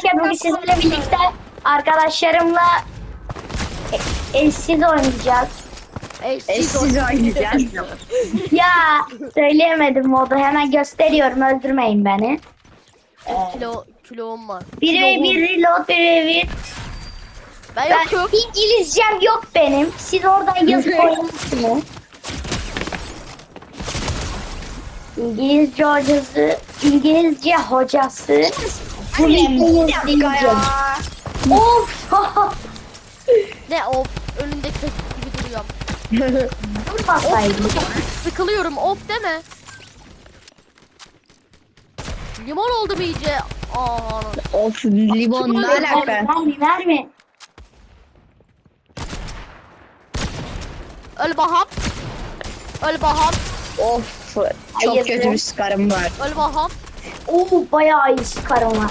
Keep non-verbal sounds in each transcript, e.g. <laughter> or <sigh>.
Arkadaşlar bugün sizlerle birlikte arkadaşlarımla e- eşsiz oynayacağız. Eşsiz oynayacağız. <laughs> Ya söyleyemedim modu hemen gösteriyorum öldürmeyin beni. kilo kilom var. Bir ve bir reload bir ve bir. Ben Ben yokum. İngilizcem yok benim. Siz oradan yazıp <laughs> koyarsınız. İngilizce hocası, İngilizce hocası. Bu dakika ya. Of! <laughs> Ne of önünde kek gibi duruyorum. Durmasaydım. Sıkılıyorum of deme. Limon oldum iyice. Aa, Of limon ne alaka? Verme verme. öl baham. Öl baham. Of çok Hayır kötü bir skarım var. Öl baham. Oo bayağı iyi sıkarım var.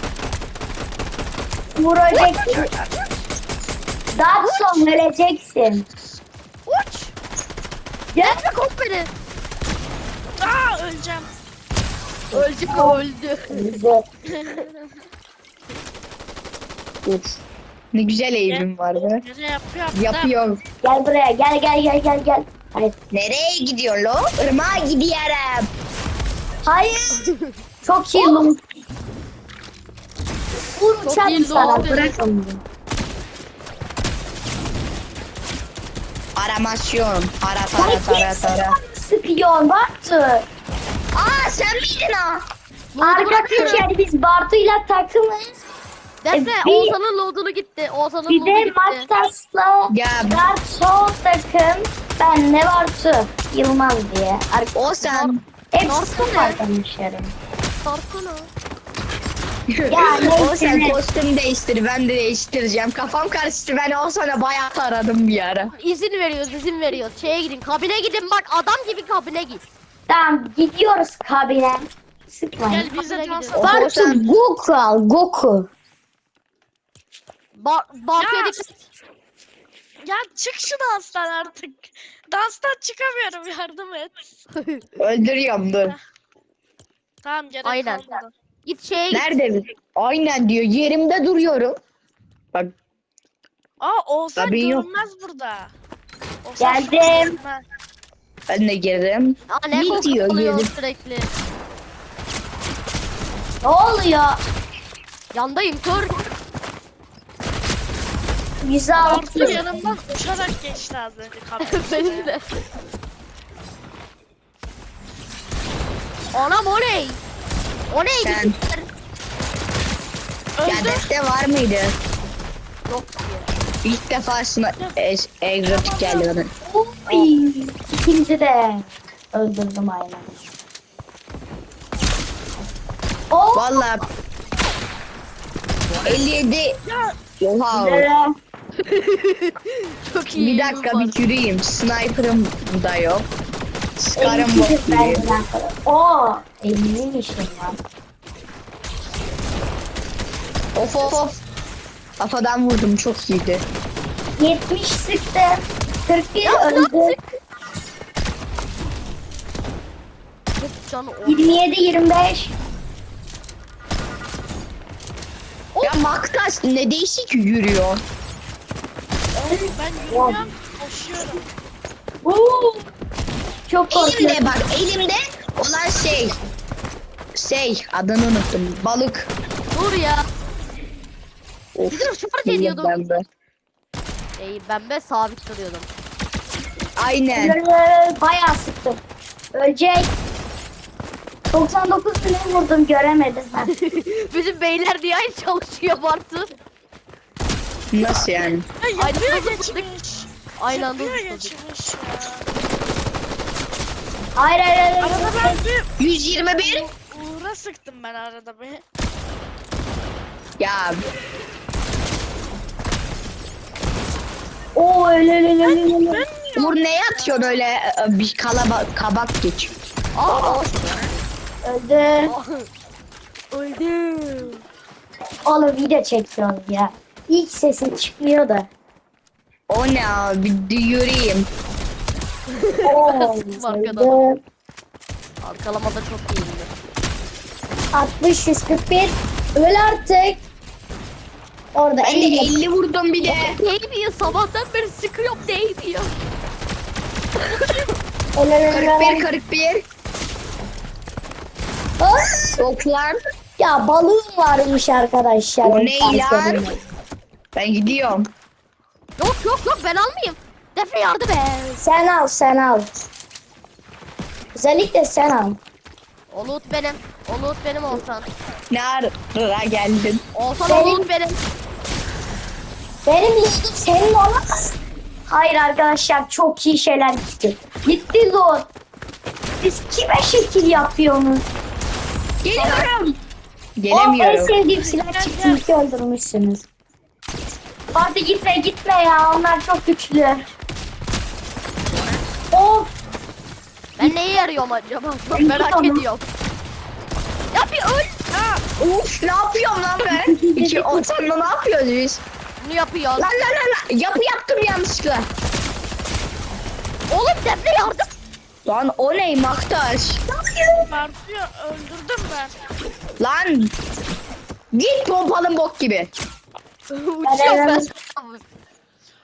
Vuracak. Daha sonra öleceksin. Uç. Gelme kop beni. Aa öleceğim. Öldü öldü. Uf. Ne güzel eğimim vardı. Nereye yapıyor? Yapıyor. Gel buraya gel gel gel gel gel. Hayır. Nereye gidiyor lo? Irmağa gidiyorum. Hayır. <laughs> Çok lan. Vur Çok uçak iyi sana lan. bırak onu. Aramasyon. Ara tara tara tara. Sıkıyor Bartu. Aa sen miydin o? Arkadaşlar biz Bartu'yla takımız. Defne E, bir- Oğuzhan'ın loadunu gitti. Oğuzhan'ın Bir loadu de gitti. Maktas'la Ya sol takım. Ben ne Bartu? Yılmaz diye. Ar- o sen. Hepsi Bartu son ne? arkadaşlarım. Sarsana. <laughs> Ya o sen kostüm değiştir ben de değiştireceğim. Kafam karıştı ben o sana bayağı taradım bir ara. İzin veriyoruz izin veriyoruz. Şeye gidin kabine gidin bak adam gibi kabine git. Tamam gidiyoruz kabine. Sıkmayın. Gel biz de gidiyoruz. Bartu Goku al Goku. Bar Bartu'ya. Ya çık şu danstan artık. Danstan çıkamıyorum yardım et. <laughs> Öldürüyorum dur. Tamam gerek Aynen. kalmadı. Git şeye git. Nerede? Aynen diyor yerimde duruyorum. Bak Aa Oğuzhan Tabii yok. görünmez burada. Oğuzhan Geldim. görünmez. ben de girdim. Aa, ne Ne koku diyor, oluyor yedim. sürekli. Ne oluyor? Yandayım kör. 106. Bartu yanımdan uçarak geçti az önce. <laughs> Benim de. Anam oley. Oley. Sen- Ya Öldü. deste var mıydı? Yok. İlk defa şuna egzotik geldi bana. Oy. İkinci de öldürdüm aynen. Oh. Valla 57 Ya Oha. <laughs> Çok iyi. Bir dakika bir yürüyeyim. Sniper'ım da yok. Gibi. kadar. Oo. Elinin işim var. Of of of. Kafadan vurdum çok iyiydi. 70 sıktı. 41 Ya öldü. canı o. 27 25. Ya Maktas ne değişik yürüyor. ben yürüyorum koşuyorum. Oo. Çok korkuyorum. Elimde bak elimde olan şey. Şey adını unuttum. Balık. Dur ya. Of. Şarj elim ediyordum. bende. Ey ben be sabit duruyordum. Aynen. Böyle Bayağı sıktım. Ölecek. 99 bile vurdum göremedim ben. <laughs> Bizim beyler diye aynı çalışıyor Bartu. Nasıl yani? Ya Aynı anda geçmiş. Aynı anda ya. Hayır hayır hayır. Arada ben bir 121. Uğur'a sıktım ben arada bir. Ya Oo öyle öyle öyle öyle. öyle. Uğur neye atıyorsun öyle e, bir kalaba kabak geçiyor. Aa. Öldü. <laughs> Öldüm. Oğlum video çekiyoruz ya. İlk sesin çıkmıyor da. O ne abi bir yürüyeyim. Oo <laughs> Arkada. öldü. Arkalamada çok iyiydi. 60 141. Öl artık. Orada Ben de 50. 50 vurdum bir de. <laughs> Değmiyor sabahtan beri sıkıyorum değmiyor. 41 41. Oklar. Ya balığım varmış arkadaşlar. O ne lan? Ben gidiyorum. Yok yok yok ben almayayım. Defne yardım et. Sen al sen al. Özellikle sen al. O loot benim. O loot benim olsan. Ne ara geldin? Olsan Benim- loot benim. Benim ilgim senin olamaz. Hayır arkadaşlar çok iyi şeyler gitti. Gitti zor. Siz kime şekil yapıyorsunuz? Geliyorum. O en Gelemiyorum. sevdiğim silah çıktı iki öldürmüşsünüz. Hadi gitme gitme ya onlar çok güçlü. Of Ben neye yarıyorum acaba? Çok merak ediyorum. Ya bir öl. Ha, Uf ne yapıyorum lan ben? <laughs> İki ortamda ne yapıyoruz biz? Bunu yapıyor. Lan lan lan. Yapı yaptım yanlışlıkla. Oğlum Defne yardım. Lan o ne Maktaş? Bartu'yu öldürdüm ben. Lan. Git pompalın bok gibi. <laughs> Uçuyorum ben.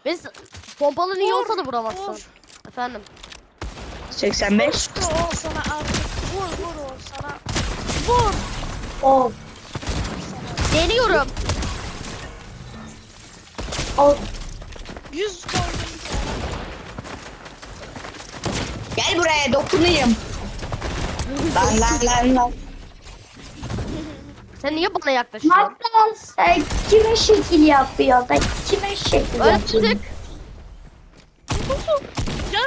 Biz pompalı niye olsa da vuramazsın. Efendim. 85. Vur o sana artık. Vur vur o sana. Vur. of Deniyorum. of. 100 koydum. Gel buraya dokunayım. Lan lan lan lan. Sen niye bana yaklaşıyorsun? Hatta sen kime şekil yapıyor da kime şekil yapıyor? Öldük.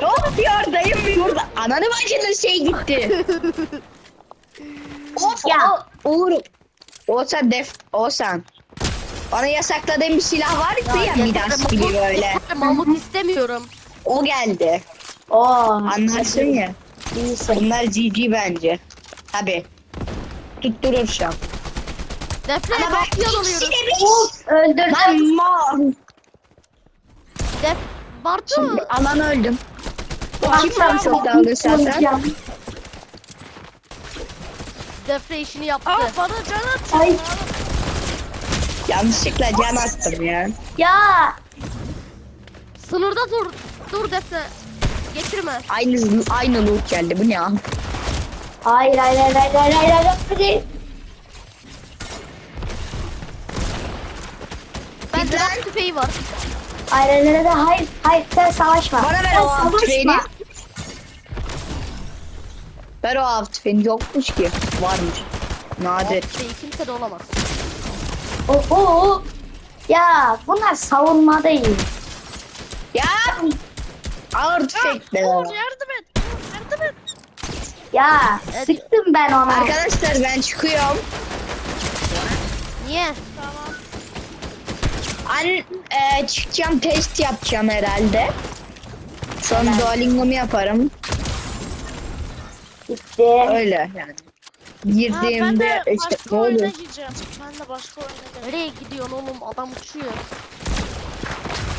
Ne yapıyor dayım burada? Ananı bacının şey gitti. <laughs> of Ya. ya. Uğur. Oğuzhan def. Oğuzhan. Bana yasakladığın bir silah vardı ya, yeter, Midas gibi böyle. Mahmut istemiyorum. O geldi. Oo, Anlarsın ya. iyisin. Bunlar GG bence. Tabi. Tutturur şu an. Defne Ama ben kapıya ikisi dalıyoruz. de bir. Of öldürdüm. Lan ma. Def Bartu. Şimdi alan öldüm. Kim Akşam var çok dalga zaten? Defne işini yaptı. Aa bana can atıyor. Ay. Yanlışlıkla can attım ya. Ya Sınırda dur. Dur Defne. Geçirme. Aynı aynı loot geldi. Bu ne ya? hayır hayır hayır hayır hayır hayır hayır. Ben lan. tüfeği var. Hayır hayır hayır hayır hayır sen savaşma. Bana ver sen o tüfeğini. Ver o av tüfeğini. Yokmuş ki. Varmış. Nadir. Tüfeği kimse de olamaz. Oho. Ya bunlar savunma değil. Ya. Ağır tüfekle. Vur yardım et. Yardım et. Ya Evet. sıktım ben ona. Arkadaşlar ben çıkıyorum. Niye? Tamam. An e, çıkacağım test yapacağım herhalde. Sonra Duolingo'mu yaparım. Gitti. Öyle yani. Ha, ben Girdiğimde de işte başka ne oyuna oluyor? gireceğim. Ben de başka oyuna gireceğim. Nereye gidiyorsun oğlum? Adam uçuyor.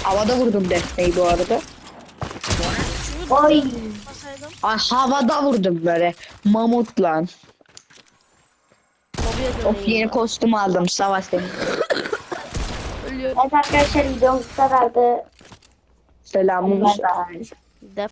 Havada vurdum defneyi bu arada. Basaydım. Ay havada vurdum böyle. Mamutla. Of yeni kostüm aldım savaş seni. Ölüyor. Evet arkadaşlar videomuz bu kadardı. Selamun. Def